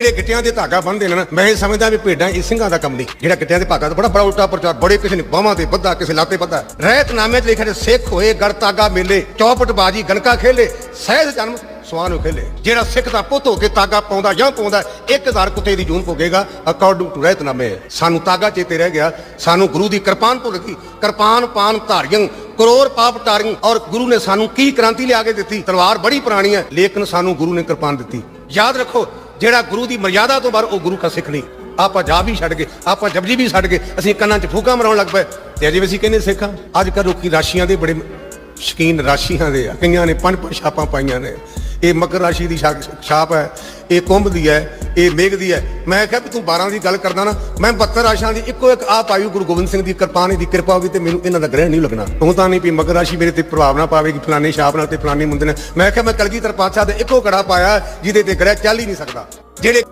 ਜਿਹੜੇ ਗਿੱਟਿਆਂ ਦੇ ਧਾਗਾ ਬੰਨ੍ਹਦੇ ਨੇ ਨਾ ਮੈਂ ਇਹ ਸਮਝਦਾ ਵੀ ਭੇਡਾਂ ਇਹ ਸਿੰਘਾਂ ਦਾ ਕੰਮ ਨਹੀਂ। ਜਿਹੜਾ ਗਿੱਟਿਆਂ ਦੇ ਧਾਗਾ ਤੇ ਬੜਾ ਬੜਾ ਉਲਟਾ ਪ੍ਰਚਾਰ ਬੜੇ ਕਿਸੇ ਨੇ ਬਾਹਾਂ ਤੇ ਬੱਧਾ ਕਿਸੇ ਲਾਤੇ ਬੱਧਾ ਰਹਿਤਨਾਮੇ 'ਚ ਲਿਖਿਆ ਹੈ, ਸਿੱਖ ਹੋਏ ਗੜ ਤਾਗਾ ਮੇਲੇ ਚੌਪਟ ਬਾਜੀ ਗਣਕਾ ਖੇਲੇ ਸਹਿਜ ਜਨਮ ਸਵਾਨ ਨੂੰ ਖੇਲੇ। ਜਿਹੜਾ ਸਿੱਖ ਦਾ ਪੁੱਤ ਹੋ ਕੇ ਤਾਗਾ ਪਾਉਂਦਾ ਜਾਂ ਪਾਉਂਦਾ 1000 ਕੁੱਤੇ ਦੀ ਜੂਨ ਭੋਗੇਗਾ ਅਕੋਰਡਿੰਗ ਟੂ ਰਹਿਤਨਾਮੇ। ਸਾਨੂੰ ਤਾਗਾ ਚੇਤੇ ਰਹਿ ਗਿਆ ਸਾਨੂੰ ਗੁਰੂ ਦੀ ਕਿਰਪਾਨ ਭੁੱਲ ਗਈ। ਕਿਰਪਾਨ ਪਾਨ ਧਾਰੀਆਂ ਕਰੋੜ ਪਾਪ ਟਾਰੀਆਂ ਔਰ ਗੁਰੂ ਨੇ ਸਾਨੂੰ ਕੀ ਕ੍ਰਾਂਤੀ ਲਿਆ ਕੇ ਦਿੱਤੀ? ਤਲਵਾਰ ਬੜੀ ਪੁਰਾਣੀ ਹੈ ਲੇਕਿਨ ਸਾਨੂੰ ਗੁਰੂ ਨੇ ਕਿਰਪਾਨ ਦਿੱਤੀ। ਯਾਦ ਰੱਖੋ ਜਿਹੜਾ ਗੁਰੂ ਦੀ ਮਰਿਆਦਾ ਤੋਂ ਬਾਹਰ ਉਹ ਗੁਰੂ ਕਾ ਸਿੱਖ ਨਹੀਂ। ਆਪਾਂ ਜਾ ਵੀ ਛੱਡ ਗਏ, ਆਪਾਂ ਜਪਜੀ ਵੀ ਛੱਡ ਗਏ, ਅਸੀਂ ਕੰਨਾਂ 'ਚ ਫੂਕਾਂ ਮਰਾਉਣ ਲੱਗ ਪਏ। ਤੇ ਅਜੇ ਵੀ ਅਸੀਂ ਕਹਿੰਦੇ ਸਿੱਖਾਂ ਅੱਜ ਕੱਲ੍ਹ ਲੋਕੀ ਰਾਸ਼ੀਆਂ ਦੇ ਬੜੇ ਸ਼ਕੀਨ ਰਾਸ਼ੀਆਂ ਦੇ ਆ। ਕਈਆਂ ਨੇ ਪੰਜ ਪੰਜ ਛਾਪਾਂ ਪਾਈਆਂ ਨੇ। ਇਹ ਮਕਰ ਰਾਸ਼ੀ ਦੀ ਛਾ- ਛਾਪ ਹੈ, ਇਹ ਕੁੰਭ ਦੀ ਹੈ ਇਹ ਮੇਘ ਦੀ ਹੈ। ਮੈਂ ਕਿਹਾ ਵੀ ਤੂੰ 12 ਦੀ ਗੱਲ ਕਰਦਾ ਨਾ, ਮੈਂ 72 ਰਾਸ਼ਾਂ ਦੀ, ਇੱਕੋ ਇੱਕ ਆ ਪਾਈ ਗੁਰੂ ਗੋਬਿੰਦ ਸਿੰਘ ਦੀ ਕਿਰਪਾਨ ਦੀ ਕਿਰਪਾ ਹੋਗੀ ਤੇ ਮੈਨੂੰ ਇਹਨਾਂ ਦਾ ਗ੍ਰਹਿ ਨਹੀਂ ਲੱਗਣਾ। ਤੂੰ ਤਾਂ ਨਹੀਂ ਵੀ ਮਗਰ ਰਾਸ਼ੀ ਮੇਰੇ ਤੇ ਪ੍ਰਭਾਵ ਨਾ ਪਾਵੇਗੀ, ਫਲਾਣੇ ਛਾਪ ਨਾਲ ਤੇ ਫਲਾਣੇ ਮੁੰਡੇ ਨੇ ਮੈਂ ਕਿਹਾ ਮੈਂ ਕਲਗੀਧਰ ਪਾਤਸ਼ਾਹ ਦੇ ਇੱਕੋ ਕੜਾ ਪਾਇਆ, ਜਿਹਦੇ ਤੇ ਗ੍ਰਹਿ ਚੱਲ ਹੀ ਨਹੀਂ ਸਕਦਾ। ਜਿਹੜੇ